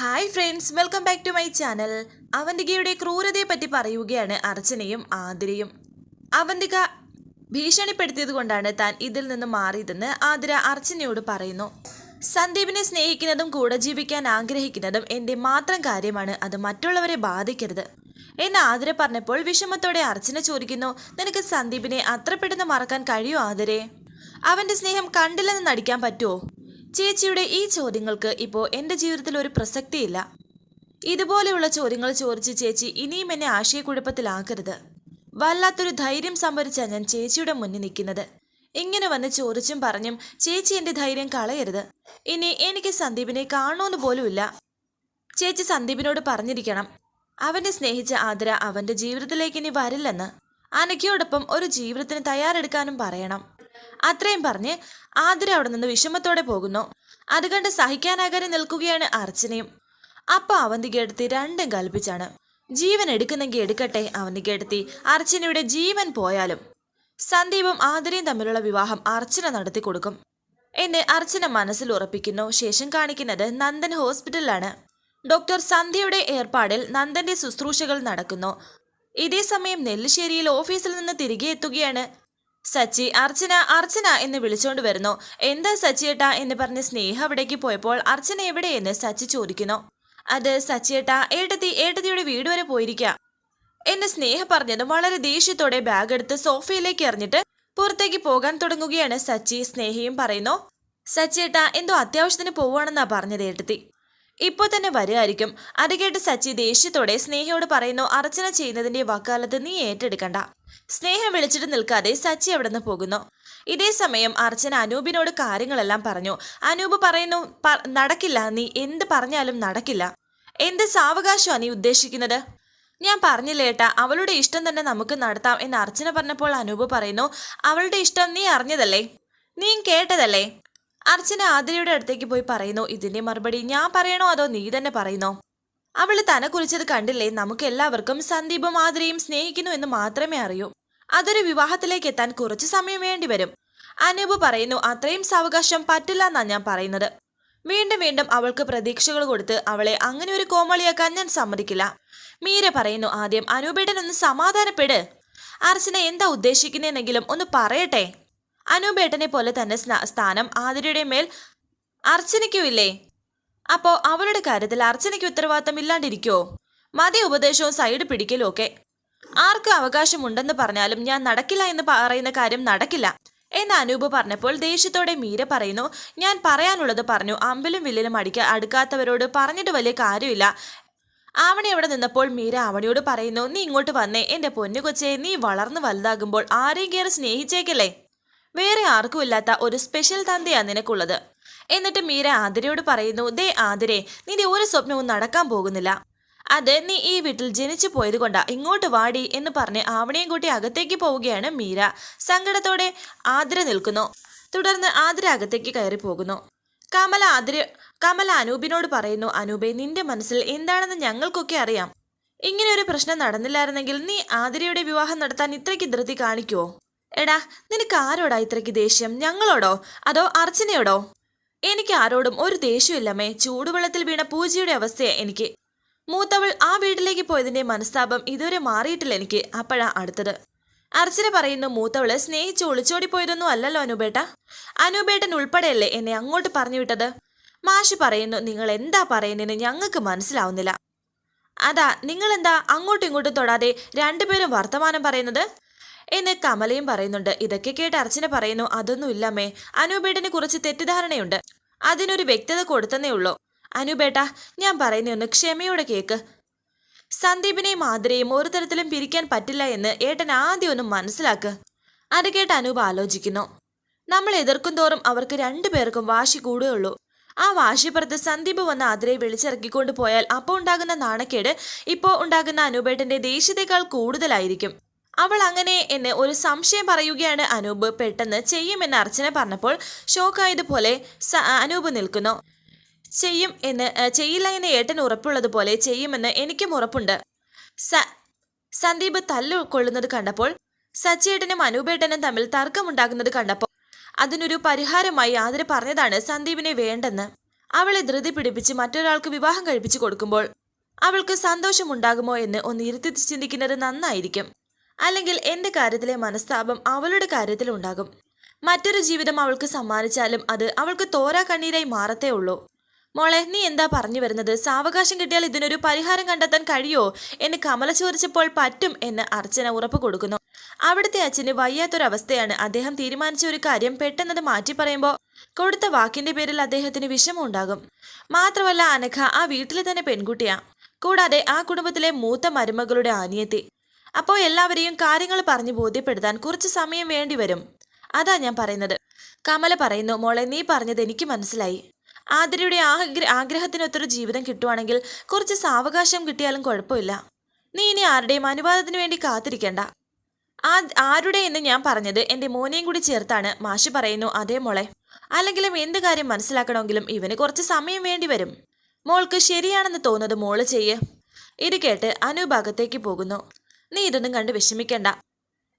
Hi friends welcome back to my channel അവന്തികയുടെ ക്രൂരതയെ പറ്റി പറയുകയാണ് അർച്ചനയും ആതിരയും. അവന്തിക ഭീഷണിപ്പെടുത്തിയത് കൊണ്ടാണ് താൻ ഇതിൽ നിന്ന് മാറിയതെന്ന് ആതിര അർച്ചനയോട് പറയുന്നു. സന്ദീപിനെ സ്നേഹിക്കുന്നതും കൂടെ ജീവിക്കാൻ ആഗ്രഹിക്കുന്നതും എന്റെ മാത്രം കാര്യമാണ് അത് മറ്റുള്ളവരെ ബാധിക്കരുത്. എന്ന് ആതിര പറഞ്ഞപ്പോൾ വിഷമത്തോടെ അർച്ചന ചോദിക്കുന്നു നിനക്ക് സന്ദീപിനെ അത്ര പെട്ടെന്ന് മറക്കാൻ കഴിയുമോ ആതിരെ? അവന്റെ സ്നേഹം കണ്ടില്ലെന്ന് നടിക്കാൻ പറ്റുമോ ചേച്ചിയുടെ ഈ ചോദ്യങ്ങൾക്ക് ഇപ്പോൾ എന്റെ ജീവിതത്തിൽ ഒരു പ്രസക്തിയില്ല. ഇതുപോലെയുള്ള ചോദ്യങ്ങൾ ചോദിച്ച് ചേച്ചി ഇനിയും എന്നെ ആശയക്കുഴപ്പത്തിലാക്കരുത്. വല്ലാത്തൊരു ധൈര്യം സംഭരിച്ചാണ് ഞാൻ ചേച്ചിയുടെ മുന്നിൽ നിൽക്കുന്നത്. ഇങ്ങനെ വന്ന് ചോദിച്ചും പറഞ്ഞും ചേച്ചി എന്റെ ധൈര്യം കളയരുത്. ഇനി എനിക്ക് സന്ദീപിനെ കാണുമെന്ന് പോലുമില്ല ചേച്ചി സന്ദീപിനോട് പറഞ്ഞിരിക്കണം. അവനെ സ്നേഹിച്ച ആതിര അവന്റെ ജീവിതത്തിലേക്ക് ഇനി വരില്ലെന്ന്. അനക്കയോടൊപ്പം ഒരു ജീവിതത്തിന് തയ്യാറെടുക്കാനും പറയണം. അത്രയും പറഞ്ഞ് ആതിര അവിടെ നിന്ന് വിഷമത്തോടെ പോകുന്നു. അത് കണ്ട് സഹിക്കാനാകാതെ നിൽക്കുകയാണ് അർച്ചനയും. അപ്പൊ അവന്തികയെടുത്തി രണ്ടും കൽപ്പിച്ചാണ്. ജീവൻ എടുക്കുന്നെങ്കിൽ എടുക്കട്ടെ അവന്തികയെടുത്തി അർച്ചനയുടെ ജീവൻ പോയാലും. സന്ദീപും ആതിരയും തമ്മിലുള്ള വിവാഹം അർച്ചന നടത്തി കൊടുക്കും. എന്നെ അർച്ചന മനസ്സിൽ ഉറപ്പിക്കുന്നു. ശേഷം കാണിക്കുന്നത് നന്ദൻ ഹോസ്പിറ്റലിലാണ്. ഡോക്ടർ സന്ധ്യയുടെ ഏർപ്പാടിൽ നന്ദന്റെ ശുശ്രൂഷകൾ നടക്കുന്നു. ഇതേ സമയം നെല്ലിശ്ശേരിയിൽ ഓഫീസിൽ നിന്ന് തിരികെ എത്തുകയാണ് സച്ചി അർച്ചന അർച്ചന എന്ന് വിളിച്ചോണ്ട് വരുന്നു. എന്താ സച്ചിയേട്ടാ എന്ന് പറഞ്ഞ് സ്നേഹ അവിടേക്ക് പോയപ്പോൾ അർച്ചന എവിടെയെന്ന് സച്ചി ചോദിക്കുന്നു. അത് സച്ചിയേട്ട ഏട്ടത്തി ഏട്ടത്തിയുടെ വീട് വരെ പോയിരിക്കാം. എന്ന് സ്നേഹ പറഞ്ഞത് വളരെ ദേഷ്യത്തോടെ ബാഗ് എടുത്ത് സോഫയിലേക്ക് എറിഞ്ഞിട്ട് പുറത്തേക്ക് പോകാൻ തുടങ്ങുകയാണ് സച്ചി. സ്നേഹയും പറയുന്നു സച്ചിയേട്ട എന്തോ അത്യാവശ്യത്തിന് പോവുകയാണെന്നാ പറഞ്ഞത് ഏട്ടത്തി. ഇപ്പോ തന്നെ വരുമായിരിക്കും അത് കേട്ട് സച്ചി ദേഷ്യത്തോടെ സ്നേഹയോട് പറയുന്നു അർച്ചന ചെയ്യുന്നതിന്റെ വക്കാലത്ത് നീ ഏറ്റെടുക്കണ്ട. സ്നേഹം വിളിച്ചിട്ട് നിൽക്കാതെ സച്ചി അവിടെ നിന്ന് പോകുന്നു. ഇതേ സമയം അർച്ചന അനൂപിനോട് കാര്യങ്ങളെല്ലാം പറഞ്ഞു. അനൂപ് പറയുന്നു നടക്കില്ല. നീ എന്ത് പറഞ്ഞാലും നടക്കില്ല. എന്ത് സാവകാശമാണ് നീ ഉദ്ദേശിക്കുന്നത്? ഞാൻ പറഞ്ഞില്ല ഏട്ടാ അവളുടെ ഇഷ്ടം തന്നെ നമുക്ക് നടത്താം എന്ന് അർച്ചന പറഞ്ഞപ്പോൾ അനൂപ് പറയുന്നു അവളുടെ ഇഷ്ടം നീ അറിഞ്ഞതല്ലേ? നീ കേട്ടതല്ലേ? അർച്ചന ആതിരയുടെ അടുത്തേക്ക് പോയി പറയുന്നു ഇതിന്റെ മറുപടി ഞാൻ പറയണോ അതോ നീ തന്നെ പറയുന്നോ? അവൾ കുറിച്ചത് കണ്ടില്ലേ നമുക്ക് എല്ലാവർക്കും സന്ദീപും ആതിരയും സ്നേഹിക്കുന്നു എന്ന് മാത്രമേ അറിയൂ. അതൊരു വിവാഹത്തിലേക്ക് എത്താൻ കുറച്ച് സമയം വേണ്ടി വരും. അനൂപ് പറയുന്നു അത്രയും സാവകാശം പറ്റില്ല എന്നാ ഞാൻ പറയുന്നത്. വീണ്ടും വീണ്ടും അവൾക്ക് പ്രതീക്ഷകൾ കൊടുത്ത് അവളെ അങ്ങനെ ഒരു കോമളിയാക്കാൻ ഞാൻ സമ്മതിക്കില്ല. മീര പറയുന്നു ആദ്യം അനൂപേട്ടൻ ഒന്ന് സമാധാനപ്പെട്. അർച്ചന എന്താ ഉദ്ദേശിക്കുന്നതെന്നെങ്കിലും ഒന്ന് പറയട്ടെ. അനൂപേട്ടനെ പോലെ തന്നെ സ്ഥാനം ആതിരയുടെ മേൽ അർച്ചനയ്ക്കുമില്ലേ? അപ്പോ അവളുടെ കാര്യത്തിൽ അർച്ചനയ്ക്ക് ഉത്തരവാദിത്തം ഇല്ലാണ്ടിരിക്കോ? മതി ഉപദേശവും സൈഡ് പിടിക്കലും ഒക്കെ. ആർക്കും അവകാശമുണ്ടെന്ന് പറഞ്ഞാലും ഞാൻ നടക്കില്ല എന്ന് പറയുന്ന കാര്യം നടക്കില്ല. എന്ന് അനൂപ് പറഞ്ഞപ്പോൾ ദേഷ്യത്തോടെ മീര പറയുന്നു ഞാൻ പറയാനുള്ളത് പറഞ്ഞു. അമ്പിലും വില്ലിലും അടിക്ക അടുക്കാത്തവരോട് പറഞ്ഞിട്ട് വലിയ കാര്യമില്ല. ആവണി അവിടെ നിന്നപ്പോൾ മീര ആവണിയോട് പറയുന്നു നീ ഇങ്ങോട്ട് വന്നേ. എന്റെ പൊന്നു കൊച്ചേ നീ വളർന്നു വലുതാകുമ്പോൾ ആരെയും കയറി സ്നേഹിച്ചേക്കല്ലേ? വേറെ ആർക്കുമില്ലാത്ത ഒരു സ്പെഷ്യൽ തന്തയാ നിനക്കുള്ളത്. എന്നിട്ട് മീര ആതിരയോട് പറയുന്നു ദേ ആതിരെ നിന്റെ ഒരു സ്വപ്നവും നടക്കാൻ പോകുന്നില്ല. അത് നീ ഈ വീട്ടിൽ ജനിച്ചു പോയത് കൊണ്ടാ ഇങ്ങോട്ട് വാടി എന്ന് പറഞ്ഞ് ആവണയും കൂട്ടി അകത്തേക്ക് പോവുകയാണ് മീര. സങ്കടത്തോടെ ആതിര നിൽക്കുന്നു. തുടർന്ന് ആതിര അകത്തേക്ക് കയറി പോകുന്നു. കമല ആതിര കമല അനൂപിനോട് പറയുന്നു അനൂപെ നിന്റെ മനസ്സിൽ എന്താണെന്ന് ഞങ്ങൾക്കൊക്കെ അറിയാം. ഇങ്ങനെ ഒരു പ്രശ്നം നടന്നില്ലായിരുന്നെങ്കിൽ നീ ആതിരയുടെ വിവാഹം നടത്താൻ ഇത്രയ്ക്ക് ധൃതി കാണിക്കുവോ? എടാ നിനക്ക് ആരോടാ ഇത്രയ്ക്ക് ദേഷ്യം? ഞങ്ങളോടോ? അതോ അർച്ചനയോടോ? എനിക്ക് ആരോടും ഒരു ദേഷ്യമില്ലമ്മേ ചൂടുവെള്ളത്തിൽ വീണ പൂജയുടെ അവസ്ഥയാ എനിക്ക്. മൂത്തവൾ ആ വീട്ടിലേക്ക് പോയതിന്റെ മനസ്താപം ഇതുവരെ മാറിയിട്ടില്ല എനിക്ക്. അപ്പോഴാ അടുത്തത്. അർച്ചന പറയുന്നു മൂത്തവൾ സ്നേഹിച്ച് ഒളിച്ചോടി പോയതൊന്നും അല്ലല്ലോ അനുപേട്ട. അനുപേട്ടൻ ഉൾപ്പെടെയല്ലേ എന്നെ അങ്ങോട്ട് പറഞ്ഞു വിട്ടത്? മാഷി പറയുന്നു നിങ്ങൾ എന്താ പറയുന്നതിന് ഞങ്ങൾക്ക് മനസ്സിലാവുന്നില്ല. അതാ നിങ്ങളെന്താ അങ്ങോട്ടും ഇങ്ങോട്ടും തൊടാതെ രണ്ടുപേരും വർത്തമാനം പറയുന്നത്? എന്ന് കമലയും പറയുന്നുണ്ട്. ഇതൊക്കെ കേട്ട് അർച്ചന പറയുന്നു അതൊന്നും ഇല്ലമ്മേ അനൂപേട്ടനെ കുറിച്ച് തെറ്റിദ്ധാരണയുണ്ട്. അതിനൊരു വ്യക്തത കൊടുത്തന്നേ ഉള്ളൂ. അനൂപേട്ട ഞാൻ പറയുന്ന ഒന്ന് ക്ഷമയോടെ കേക്ക്. സന്ദീപിനെയും ആതിരയും ഒരു തരത്തിലും പിരിക്കാൻ പറ്റില്ല എന്ന് ഏട്ടൻ ആദ്യം ഒന്ന് മനസ്സിലാക്ക്. അത് കേട്ട് അനൂപ് ആലോചിക്കുന്നു. നമ്മൾ എതിർക്കും തോറും അവർക്ക് രണ്ടുപേർക്കും വാശി കൂടുകയുള്ളൂ. ആ വാശിപ്പുറത്ത് സന്ദീപ് വന്ന് ആതിരയെ വിളിച്ചിറക്കിക്കൊണ്ട് പോയാൽ അപ്പോൾ ഉണ്ടാകുന്ന നാണക്കേട് ഇപ്പോൾ ഉണ്ടാകുന്ന അനൂപേട്ടന്റെ ദേഷ്യത്തെക്കാൾ കൂടുതലായിരിക്കും. അവൾ അങ്ങനെ എന്നെ ഒരു സംശയം പറയുകയാണ് അനൂപ് പെട്ടെന്ന് ചെയ്യുമെന്ന് അർച്ചന പറഞ്ഞപ്പോൾ ഷോക്കായതുപോലെ അനൂപ് നിൽക്കുന്നു. ചെയ്യും എന്ന് ചെയ്യില്ല എന്ന് ഏട്ടൻ ഉറപ്പുള്ളതുപോലെ ചെയ്യുമെന്ന് എനിക്കും ഉറപ്പുണ്ട്. സ സന്ദീപ് തല്ലു കൊള്ളുന്നത് കണ്ടപ്പോൾ സച്ചിയേട്ടനും അനൂപേട്ടനും തമ്മിൽ തർക്കമുണ്ടാകുന്നത് കണ്ടപ്പോൾ അതിനൊരു പരിഹാരമായി ആതിര പറഞ്ഞതാണ് സന്ദീപിനെ വേണ്ടെന്ന്. അവളെ ധൃതി പിടിപ്പിച്ച് മറ്റൊരാൾക്ക് വിവാഹം കഴിപ്പിച്ചു കൊടുക്കുമ്പോൾ അവൾക്ക് സന്തോഷമുണ്ടാകുമോ എന്ന് ഒന്ന് ഇരുത്തി ചിന്തിക്കുന്നത് നന്നായിരിക്കും. അല്ലെങ്കിൽ എന്റെ കാര്യത്തിലെ മനസ്താപം അവളുടെ കാര്യത്തിലുണ്ടാകും മറ്റൊരു ജീവിതം അവൾക്ക് സമ്മാനിച്ചാലും അത് അവൾക്ക് തോരാ കണ്ണീരായി മാറത്തേ ഉള്ളൂ. മോളെ നീ എന്താ പറഞ്ഞു വരുന്നത്? സാവകാശം കിട്ടിയാൽ ഇതിനൊരു പരിഹാരം കണ്ടെത്താൻ കഴിയോ? എന്ന് കമല ചോദിച്ചപ്പോൾ പറ്റും എന്ന് അർച്ചന ഉറപ്പ് കൊടുക്കുന്നു. അവിടുത്തെ അച്ഛന് വയ്യാത്തൊരവസ്ഥയാണ് അദ്ദേഹം തീരുമാനിച്ച ഒരു കാര്യം പെട്ടെന്നത് മാറ്റി പറയുമ്പോൾ കൊടുത്ത വാക്കിന്റെ പേരിൽ അദ്ദേഹത്തിന് വിഷമമുണ്ടാകും മാത്രമല്ല അനഘ ആ വീട്ടിലെ തന്നെ പെൺകുട്ടിയാ. കൂടാതെ ആ കുടുംബത്തിലെ മൂത്ത മരുമകളുടെ അനിയത്തി. അപ്പോൾ എല്ലാവരെയും കാര്യങ്ങൾ പറഞ്ഞു ബോധ്യപ്പെടുത്താൻ കുറച്ച് സമയം വേണ്ടി വരും. അതാ ഞാൻ പറയുന്നത്. കമല പറയുന്നു മോളെ നീ പറഞ്ഞത് എനിക്ക് മനസ്സിലായി. ആതിരയുടെ ആഗ്ര ആഗ്രഹത്തിനൊത്തൊരു ജീവിതം കിട്ടുവാണെങ്കിൽ കുറച്ച് സാവകാശം കിട്ടിയാലും കുഴപ്പമില്ല. നീ ഇനി ആരുടെയും അനുവാദത്തിന് വേണ്ടി കാത്തിരിക്കേണ്ട. ആ ആരുടെ എന്ന് ഞാൻ പറഞ്ഞത് എന്റെ മോനെയും കൂടി ചേർത്താണ്. മാഷി പറയുന്നു അതേ മോളെ. അല്ലെങ്കിലും എന്ത് കാര്യം മനസ്സിലാക്കണമെങ്കിലും ഇവന് കുറച്ച് സമയം വേണ്ടി വരും. മോൾക്ക് ശരിയാണെന്ന് തോന്നുന്നത് മോൾ ചെയ്യ്. ഇത് കേട്ട് അനുഭാഗത്തേക്ക് പോകുന്നു. നീ ഇതൊന്നും കണ്ട് വിഷമിക്കണ്ട.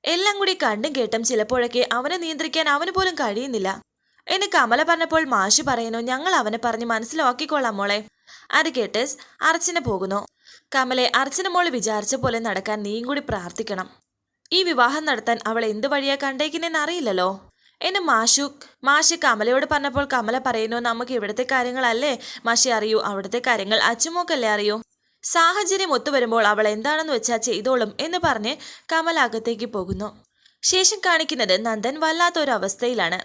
എല്ലാം കൂടി കണ്ടും കേട്ടും ചിലപ്പോഴൊക്കെ അവനെ നിയന്ത്രിക്കാൻ അവന് പോലും കഴിയുന്നില്ല. എന്നെ കമല പറഞ്ഞപ്പോൾ മാഷി പറയുന്നു ഞങ്ങൾ അവനെ പറഞ്ഞ് മനസ്സിലാക്കിക്കൊള്ളാം മോളെ. അത് കേട്ട് അർച്ചന പോകുന്നു. കമലെ അർച്ചന മോൾ വിചാരിച്ച പോലെ നടക്കാൻ നീയും കൂടി പ്രാർത്ഥിക്കണം. ഈ വിവാഹം നടത്താൻ അവൾ എന്ത് വഴിയാ കണ്ടേക്കുന്നെന്ന് അറിയില്ലല്ലോ. എന്നെ മാഷു മാഷി കമലയോട് പറഞ്ഞപ്പോൾ കമല പറയുന്നു നമുക്ക് ഇവിടുത്തെ കാര്യങ്ങളല്ലേ? മാഷി അറിയൂ അവിടുത്തെ കാര്യങ്ങൾ അച്ചുമോക്കല്ലേ അറിയൂ? സാഹചര്യം ഒത്തുവരുമ്പോൾ അവൾ എന്താണെന്ന് വെച്ചാൽ ചെയ്തോളും എന്ന് പറഞ്ഞ് കമൽ അകത്തേക്ക് പോകുന്നു. ശേഷം കാണിക്കുന്നത് നന്ദൻ വല്ലാത്തൊരു അവസ്ഥയിലാണ്.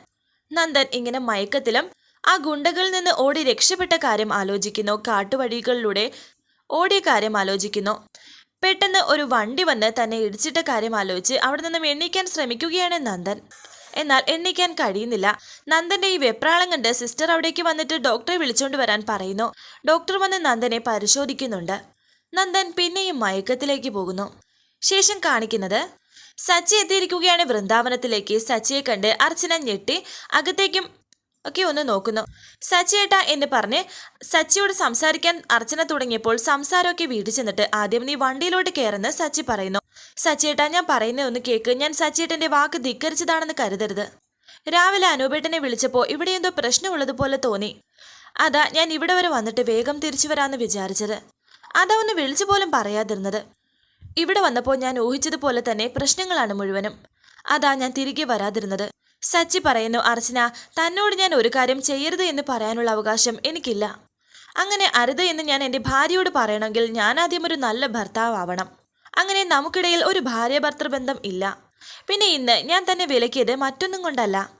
നന്ദൻ ഇങ്ങനെ മയക്കത്തിലും ആ ഗുണ്ടകളിൽ നിന്ന് ഓടി രക്ഷപ്പെട്ട കാര്യം ആലോചിക്കുന്നു. കാട്ടുവഴികളിലൂടെ ഓടിയ കാര്യം ആലോചിക്കുന്നു. പെട്ടെന്ന് ഒരു വണ്ടി വന്ന് തന്നെ ഇടിച്ചിട്ട കാര്യം ആലോചിച്ച് അവിടെ നിന്നും എണ്ണിക്കാൻ ശ്രമിക്കുകയാണ് നന്ദൻ. എന്നാൽ എണ്ണിക്കാൻ കഴിയുന്നില്ല. നന്ദന്റെ ഈ വെപ്രാളം കണ്ട് സിസ്റ്റർ അവിടേക്ക് വന്നിട്ട് ഡോക്ടറെ വിളിച്ചുകൊണ്ട് വരാൻ പറയുന്നു. ഡോക്ടർ വന്ന് നന്ദനെ പരിശോധിക്കുന്നുണ്ട്. നന്ദൻ പിന്നെയും മയക്കത്തിലേക്ക് പോകുന്നു. ശേഷം കാണിക്കുന്നത് സച്ചി എത്തിയിരിക്കുകയാണ് വൃന്ദാവനത്തിലേക്ക്. സച്ചിയെ കണ്ട് അർച്ചന ഞെട്ടി അകത്തേക്കും ഒക്കെ ഒന്ന് നോക്കുന്നു. സച്ചിയേട്ട എന്ന് പറഞ്ഞ് സച്ചിയോട് സംസാരിക്കാൻ അർച്ചന തുടങ്ങിയപ്പോൾ സംസാരമൊക്കെ വീട്ടിൽ ചെന്നിട്ട് ആദ്യം നീ വണ്ടിയിലോട്ട് കയറുന്ന സച്ചി പറയുന്നു. സച്ചിയേട്ട ഞാൻ പറയുന്നത് ഒന്ന് കേക്ക്. ഞാൻ സച്ചിയേട്ടന്റെ വാക്ക് ധിക്കരിച്ചതാണെന്ന് കരുതരുത്. രാവിലെ അനൂപേട്ടനെ വിളിച്ചപ്പോൾ ഇവിടെ എന്തോ പ്രശ്നമുള്ളതുപോലെ തോന്നി. അതാ ഞാൻ ഇവിടെ വരെ വന്നിട്ട് വേഗം തിരിച്ചു വരാമെന്ന് വിചാരിച്ചത്. അതാ ഒന്ന് വിളിച്ചു പോലും പറയാതിരുന്നത്. ഇവിടെ വന്നപ്പോൾ ഞാൻ ഊഹിച്ചതുപോലെ തന്നെ പ്രശ്നങ്ങളാണ് മുഴുവനും. അതാ ഞാൻ തിരികെ വരാതിരുന്നത്. സച്ചി പറയുന്നു അർച്ചന തന്നോട് ഞാൻ ഒരു കാര്യം ചെയ്യരുത് എന്ന് പറയാനുള്ള അവകാശം എനിക്കില്ല. അങ്ങനെ അരുത് എന്ന് ഞാൻ എന്റെ ഭാര്യയോട് പറയണമെങ്കിൽ ഞാൻ ആദ്യം ഒരു നല്ല ഭർത്താവാവണം. അങ്ങനെ നമുക്കിടയിൽ ഒരു ഭാര്യ ഭർത്തൃ ബന്ധം ഇല്ല. പിന്നെ ഇന്ന് ഞാൻ തന്നെ വിലക്കിയത് മറ്റൊന്നും കൊണ്ടല്ല.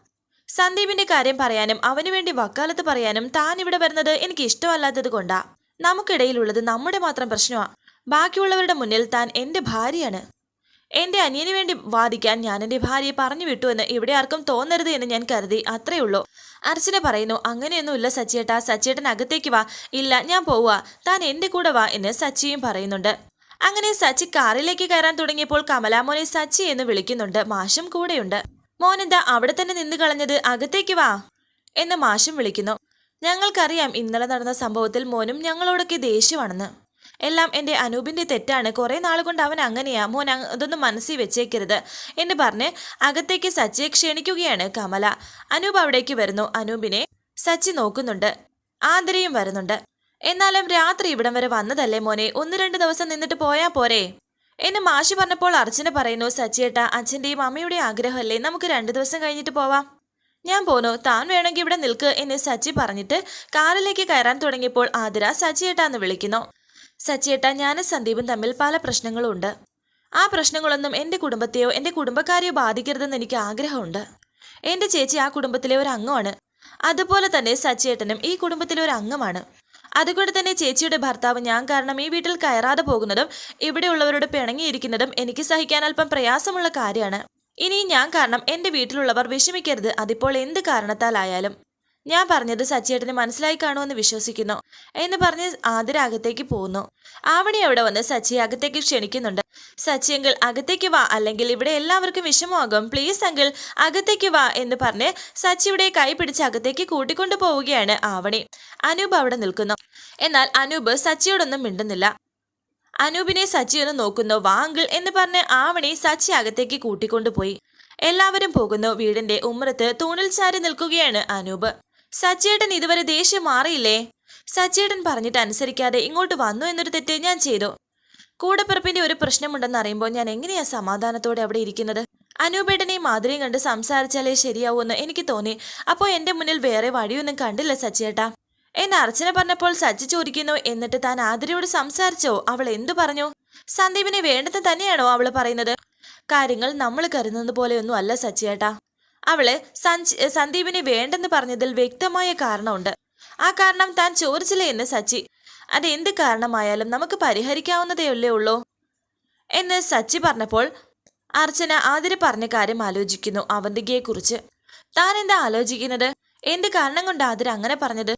സന്ദീപിന്റെ കാര്യം പറയാനും അവനു വേണ്ടി വക്കാലത്ത് പറയാനും താൻ ഇവിടെ വരുന്നത് എനിക്ക് ഇഷ്ടമല്ലാത്തത് കൊണ്ടാ. നമുക്കിടയിലുള്ളത് നമ്മുടെ മാത്രം പ്രശ്നമാ. ബാക്കിയുള്ളവരുടെ മുന്നിൽ താൻ എന്റെ ഭാര്യയാണ്. എന്റെ അനിയന് വേണ്ടി വാദിക്കാൻ ഞാൻ എന്റെ ഭാര്യയെ പറഞ്ഞു വിട്ടു എന്ന് ഇവിടെ ആർക്കും തോന്നരുത് എന്ന് ഞാൻ കരുതി അത്രേ ഉള്ളൂ. അർച്ചന പറയുന്നു അങ്ങനെയൊന്നുമില്ല സച്ചിയേട്ടാ. സച്ചിയേട്ടൻ അകത്തേക്ക് വാ. ഇല്ല ഞാൻ പോവാ താൻ എന്റെ കൂടെ വാ എന്ന് സച്ചിയും പറയുന്നുണ്ട്. അങ്ങനെ സച്ചി കാറിലേക്ക് കയറാൻ തുടങ്ങിയപ്പോൾ കമലാമോനെ സച്ചി എന്ന് വിളിക്കുന്നുണ്ട്. മാഷും കൂടെയുണ്ട്. മോനെന്താ അവിടെ തന്നെ നിന്ന് കളഞ്ഞത്? അകത്തേക്ക് വാ എന്ന് മാഷും വിളിക്കുന്നു. ഞങ്ങൾക്കറിയാം ഇന്നലെ നടന്ന സംഭവത്തിൽ മോനും ഞങ്ങളോടൊക്കെ ദേഷ്യമാണെന്ന്. എല്ലാം എന്റെ അനൂപിന്റെ തെറ്റാണ്. കുറേ നാൾ കൊണ്ട് അവൻ അങ്ങനെയാ. മോൻ അതൊന്നും മനസ്സിൽ വെച്ചേക്കരുത് എന്ന് പറഞ്ഞ് അകത്തേക്ക് സച്ചിയെ ക്ഷണിക്കുകയാണ് കമല. അനൂപ് അവിടേക്ക് വരുന്നു. അനൂപിനെ സച്ചി നോക്കുന്നുണ്ട്. ആന്തരയും വരുന്നുണ്ട്. എന്നാലും രാത്രി ഇവിടം വരെ വന്നതല്ലേ മോനെ? ഒന്ന് രണ്ട് ദിവസം നിന്നിട്ട് പോയാ പോരെ. എന്ന് മാഷി പറഞ്ഞപ്പോൾ അർച്ചന പറയുന്നു സച്ചിയേട്ട അച്ഛന്റെയും അമ്മയുടെയും ആഗ്രഹമല്ലേ? നമുക്ക് രണ്ട് ദിവസം കഴിഞ്ഞിട്ട് പോവാം. ഞാൻ പോന്നു. താൻ വേണമെങ്കിൽ ഇവിടെ നിൽക്ക് എന്ന് സച്ചി പറഞ്ഞിട്ട് കാറിലേക്ക് കയറാൻ തുടങ്ങിയപ്പോൾ ആതിര സച്ചിയേട്ടാന്ന് വിളിക്കുന്നു. സച്ചിയേട്ട ഞാനും സന്ദീപും തമ്മിൽ പല പ്രശ്നങ്ങളും ഉണ്ട് ആ പ്രശ്നങ്ങളൊന്നും എന്റെ കുടുംബത്തെയോ എന്റെ കുടുംബക്കാരെയോ ബാധിക്കരുതെന്ന് എനിക്ക് ആഗ്രഹമുണ്ട്. എന്റെ ചേച്ചി ആ കുടുംബത്തിലെ ഒരു അംഗമാണ്. അതുപോലെ തന്നെ സച്ചിയേട്ടനും ഈ കുടുംബത്തിലെ ഒരു അംഗമാണ്. അതുകൊണ്ട് തന്നെ ചേച്ചിയുടെ ഭർത്താവ് ഞാൻ കാരണം ഈ വീട്ടിൽ കയറാതെ പോകുന്നതും ഇവിടെയുള്ളവരോട് പിണങ്ങിയിരിക്കുന്നതും എനിക്ക് സഹിക്കാൻ അല്പം പ്രയാസമുള്ള കാര്യമാണ്. ഇനി ഞാൻ കാരണം എന്റെ വീട്ടിലുള്ളവർ വിഷമിക്കരുത്. അതിപ്പോൾ എന്ത് കാരണത്താലായാലും. ഞാൻ പറഞ്ഞത് സച്ചിയേട്ടന് മനസ്സിലായി കാണുമെന്ന് വിശ്വസിക്കുന്നു എന്ന് പറഞ്ഞ് ആതിര അകത്തേക്ക് പോകുന്നു. ആവണി അവിടെ വന്ന് സച്ചിയെ അകത്തേക്ക് ക്ഷണിക്കുന്നുണ്ട്. സച്ചി അങ്കിൾ അകത്തേക്ക് വാ അല്ലെങ്കിൽ ഇവിടെ എല്ലാവർക്കും വിഷമമാകും. പ്ലീസ് അങ്കിൾ അകത്തേക്ക് വാ എന്ന് പറഞ്ഞ് സച്ചിയുടെ കൈ പിടിച്ച് അകത്തേക്ക് കൂട്ടിക്കൊണ്ടു പോവുകയാണ് ആവണി. അനൂപ് അവിടെ നിൽക്കുന്നു. എന്നാൽ അനൂപ് സച്ചിയോടൊന്നും മിണ്ടുന്നില്ല. അനൂപിനെ സച്ചി ഒന്ന് നോക്കുന്നു. വാ അങ്കിൾ എന്ന് പറഞ്ഞ് ആവണി സച്ചി അകത്തേക്ക് കൂട്ടിക്കൊണ്ടുപോയി എല്ലാവരും പോകുന്നു. വീടിന്റെ ഉമ്മറത്ത് തൂണിൽ ചാരി നിൽക്കുകയാണ് അനൂപ്. സച്ചേട്ടൻ ഇതുവരെ ദേഷ്യം മാറിയില്ലേ? സച്ചേട്ടൻ പറഞ്ഞിട്ട് അനുസരിക്കാതെ ഇങ്ങോട്ട് വന്നു എന്നൊരു തെറ്റ് ഞാൻ ചെയ്തു. കൂടപ്പിറപ്പിന്റെ ഒരു പ്രശ്നമുണ്ടെന്ന് അറിയുമ്പോൾ ഞാൻ എങ്ങനെയാ സമാധാനത്തോടെ അവിടെ ഇരിക്കുന്നത്? അനൂപേട്ടനെയും മാധുരിയും കണ്ട് സംസാരിച്ചാലേ ശരിയാവൂന്ന് എനിക്ക് തോന്നി. അപ്പോൾ എന്റെ മുന്നിൽ വേറെ വഴിയൊന്നും കണ്ടില്ല സച്ചേട്ടാ എന്നെ അർച്ചന പറഞ്ഞപ്പോൾ സച്ചി ചോദിക്കുന്നു എന്നിട്ട് താൻ ആതിരയോട് സംസാരിച്ചോ? അവൾ എന്തു പറഞ്ഞു? സന്ദീപിനെ വേണ്ടത് തന്നെയാണോ അവൾ പറയുന്നത്? കാര്യങ്ങൾ നമ്മൾ കരുതുന്നത് പോലെയൊന്നും അല്ല സച്ചിയേട്ടാ അവൾ സന്ദീപിനെ വേണ്ടെന്ന് പറഞ്ഞതിൽ വ്യക്തമായ കാരണമുണ്ട്. ആ കാരണം താൻ ചോദിച്ചില്ലേ എന്ന് സച്ചി. അത് എന്ത് കാരണമായാലും നമുക്ക് പരിഹരിക്കാവുന്നതേ ഉള്ളൂ എന്ന് സച്ചി പറഞ്ഞപ്പോൾ അർച്ചന ആതിര പറഞ്ഞ കാര്യം ആലോചിക്കുന്നു അവന്തികയെക്കുറിച്ച്. താൻ എന്താ ആലോചിക്കുന്നത്? എന്ത് കാരണം കൊണ്ട് ആതിര അങ്ങനെ പറഞ്ഞത്?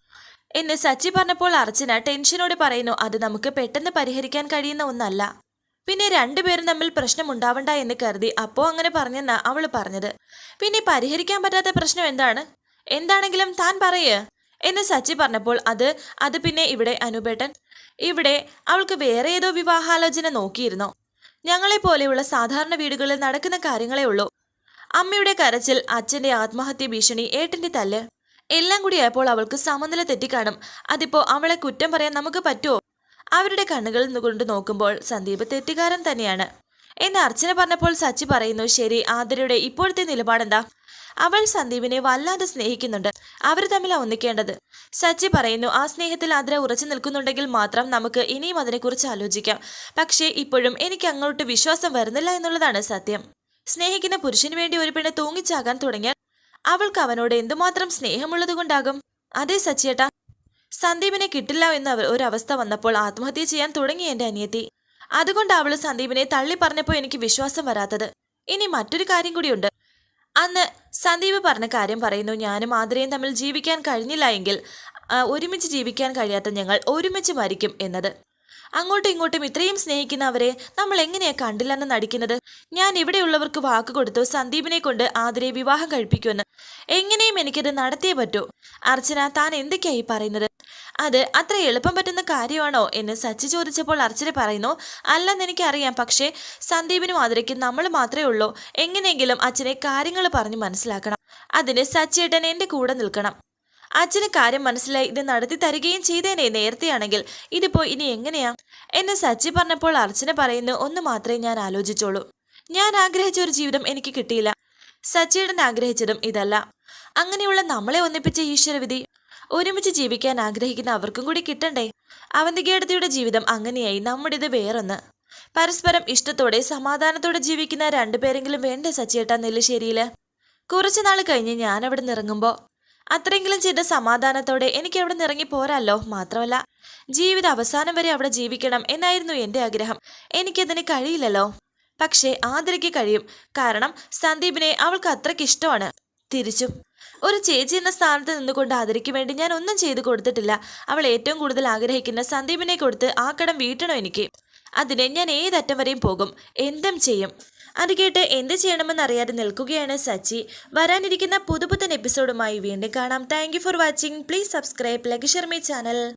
എന്ന് സച്ചി പറഞ്ഞപ്പോൾ അർച്ചന ടെൻഷനോട് പറയുന്നു അത് നമുക്ക് പെട്ടെന്ന് പരിഹരിക്കാൻ കഴിയുന്ന ഒന്നല്ല. പിന്നെ രണ്ടുപേരും തമ്മിൽ പ്രശ്നം ഉണ്ടാവണ്ട എന്ന് കരുതി അപ്പോ അങ്ങനെ പറഞ്ഞെന്നാ അവൾ പറഞ്ഞത്. പിന്നെ പരിഹരിക്കാൻ പറ്റാത്ത പ്രശ്നം എന്താണ്? എന്താണെങ്കിലും താൻ പറയേ. എന്ന് സച്ചി പറഞ്ഞപ്പോൾ അത് അത് പിന്നെ ഇവിടെ അനുപേട്ടൻ ഇവിടെ അവൾക്ക് വേറെ ഏതോ വിവാഹാലോചന നോക്കിയിരുന്നോ? ഞങ്ങളെ പോലെയുള്ള സാധാരണ വീടുകളിൽ നടക്കുന്ന കാര്യങ്ങളേ ഉള്ളൂ. അമ്മയുടെ കരച്ചിൽ അച്ഛന്റെ ആത്മഹത്യ ഭീഷണി ഏട്ടന്റെ തല്ല് എല്ലാം കൂടിയായപ്പോൾ അവൾക്ക് സമനില തെറ്റിക്കാണും. അതിപ്പോ അവളെ കുറ്റം പറയാൻ നമുക്ക് പറ്റുമോ അവരുടെ കണ്ണുകളിൽ നിന്നുകൊണ്ട് നോക്കുമ്പോൾ സന്ദീപ് തെറ്റുകാരൻ തന്നെയാണ്. എന്ന് അർച്ചന പറഞ്ഞപ്പോൾ സച്ചി പറയുന്നു ശരി ആതിരയുടെ ഇപ്പോഴത്തെ നിലപാടെന്താ? അവൾ സന്ദീപിനെ വല്ലാതെ സ്നേഹിക്കുന്നുണ്ട്. അവർ തമ്മിൽ ഒന്നിക്കേണ്ടത്. സച്ചി പറയുന്നു ആ സ്നേഹത്തിൽ ആതിര ഉറച്ചു നിൽക്കുന്നുണ്ടെങ്കിൽ മാത്രം നമുക്ക് ഇനിയും അതിനെക്കുറിച്ച് ആലോചിക്കാം. പക്ഷേ ഇപ്പോഴും എനിക്ക് അങ്ങോട്ട് വിശ്വാസം വരുന്നില്ല എന്നുള്ളതാണ് സത്യം. സ്നേഹിക്കുന്ന പുരുഷന് വേണ്ടി ഒരു പെണ്ണ് തൂങ്ങിച്ചാകാൻ തുടങ്ങിയാൽ അവൾക്ക് അവനോട് എന്തുമാത്രം സ്നേഹമുള്ളത് കൊണ്ടാകും? അതെ സച്ചിയേട്ടാ. സന്ദീപിനെ കിട്ടില്ല എന്ന ഒരവസ്ഥ വന്നപ്പോൾ ആത്മഹത്യ ചെയ്യാൻ തുടങ്ങി എന്റെ അനിയത്തി. അതുകൊണ്ട് അവൾ സന്ദീപിനെ തള്ളി പറഞ്ഞപ്പോൾ എനിക്ക് വിശ്വാസം വരാത്തത്. ഇനി മറ്റൊരു കാര്യം കൂടിയുണ്ട്. അന്ന് സന്ദീപ് പറഞ്ഞ കാര്യം പറയുന്നു ഞാനും ആതിരയും തമ്മിൽ ജീവിക്കാൻ കഴിഞ്ഞില്ല എങ്കിൽ ഒരുമിച്ച് ജീവിക്കാൻ കഴിയാത്ത ഞങ്ങൾ ഒരുമിച്ച് മരിക്കും എന്നത്. അങ്ങോട്ടും ഇങ്ങോട്ടും ഇത്രയും സ്നേഹിക്കുന്നവരെ നമ്മൾ എങ്ങനെയാ കണ്ടില്ലെന്ന് നടിക്കുന്നത്? ഞാൻ ഇവിടെയുള്ളവർക്ക് വാക്ക് കൊടുത്തു സന്ദീപിനെ കൊണ്ട് ആതിരയെ വിവാഹം കഴിപ്പിക്കുമെന്ന്. എങ്ങനെയും എനിക്കത് നടത്തിയേ പറ്റൂ. അർച്ചന താൻ എന്തൊക്കെയായി പറയുന്നത്? അത് അത്ര എളുപ്പം പറ്റുന്ന കാര്യമാണോ എന്ന് സച്ചി ചോദിച്ചപ്പോൾ അർച്ചന പറയുന്നു അല്ലെന്ന് എനിക്കറിയാം. പക്ഷേ സന്ദീപിനും ആതിരയ്ക്കും നമ്മൾ മാത്രമേ ഉള്ളൂ. എങ്ങനെയെങ്കിലും അച്ഛനെ കാര്യങ്ങൾ പറഞ്ഞ് മനസ്സിലാക്കണം. അതിന് സച്ചിയേട്ടൻ എന്റെ കൂടെ നിൽക്കണം. അച്ഛന് കാര്യം മനസ്സിലായി ഇത് നടത്തി തരികയും ചെയ്തേനെ നേരത്തെയാണെങ്കിൽ. ഇതിപ്പോ ഇനി എങ്ങനെയാ? എന്ന് സച്ചി പറഞ്ഞപ്പോൾ അർച്ചന പറയുന്നു ഒന്ന് മാത്രമേ ഞാൻ ആലോചിച്ചോളൂ. ഞാൻ ആഗ്രഹിച്ച ഒരു ജീവിതം എനിക്ക് കിട്ടിയില്ല. സച്ചിയേട്ടൻ ആഗ്രഹിച്ചതും ഇതല്ല. അങ്ങനെയുള്ള നമ്മളെ ഒന്നിപ്പിച്ച ഈശ്വരവിധി. ഒരുമിച്ച് ജീവിക്കാൻ ആഗ്രഹിക്കുന്ന അവർക്കും കൂടി കിട്ടണ്ടേ? അവന്തികേടത്തിയുടെ ജീവിതം അങ്ങനെയായി. നമ്മുടേത് വേറൊന്ന്. പരസ്പരം ഇഷ്ടത്തോടെ സമാധാനത്തോടെ ജീവിക്കുന്ന രണ്ടുപേരെങ്കിലും വേണ്ടേ സച്ചിയേട്ടാ നെല്ലിശ്ശേരിയിൽ കുറച്ചു നാൾ കഴിഞ്ഞ് ഞാൻ അവിടെ നിറങ്ങുമ്പോൾ അത്രയെങ്കിലും ചെയ്ത സമാധാനത്തോടെ എനിക്ക് അവിടെ നിറങ്ങി പോരാല്ലോ മാത്രമല്ല ജീവിത അവസാനം വരെ അവിടെ ജീവിക്കണം എന്നായിരുന്നു എന്റെ ആഗ്രഹം. എനിക്കതിന് കഴിയില്ലല്ലോ. പക്ഷേ ആതിരയ്ക്ക് കഴിയും. കാരണം സന്ദീപിനെ അവൾക്ക് അത്രയ്ക്ക് ഇഷ്ടമാണ്. തിരിച്ചും. ഒരു ചേച്ചി എന്ന സ്ഥാനത്ത് നിന്നുകൊണ്ട് ആതിരയ്ക്ക് വേണ്ടി ഞാൻ ഒന്നും ചെയ്തു കൊടുത്തിട്ടില്ല. അവൾ ഏറ്റവും കൂടുതൽ ആഗ്രഹിക്കുന്ന സന്ദീപിനെ കൊടുത്ത് ആ കടം വീട്ടണം എനിക്ക്? അതിനെ ഞാൻ ഏതറ്റം വരെയും പോകും. എന്തും ചെയ്യും. അത് കേട്ട് എന്ത് ചെയ്യണമെന്ന് അറിയാതെ നിൽക്കുകയാണ് സച്ചി. വരാനിരിക്കുന്ന പുതുപുത്തൻ എപ്പിസോഡുമായി വീണ്ടും കാണാം. Thank for watching please subscribe ലഗിഷർമി channel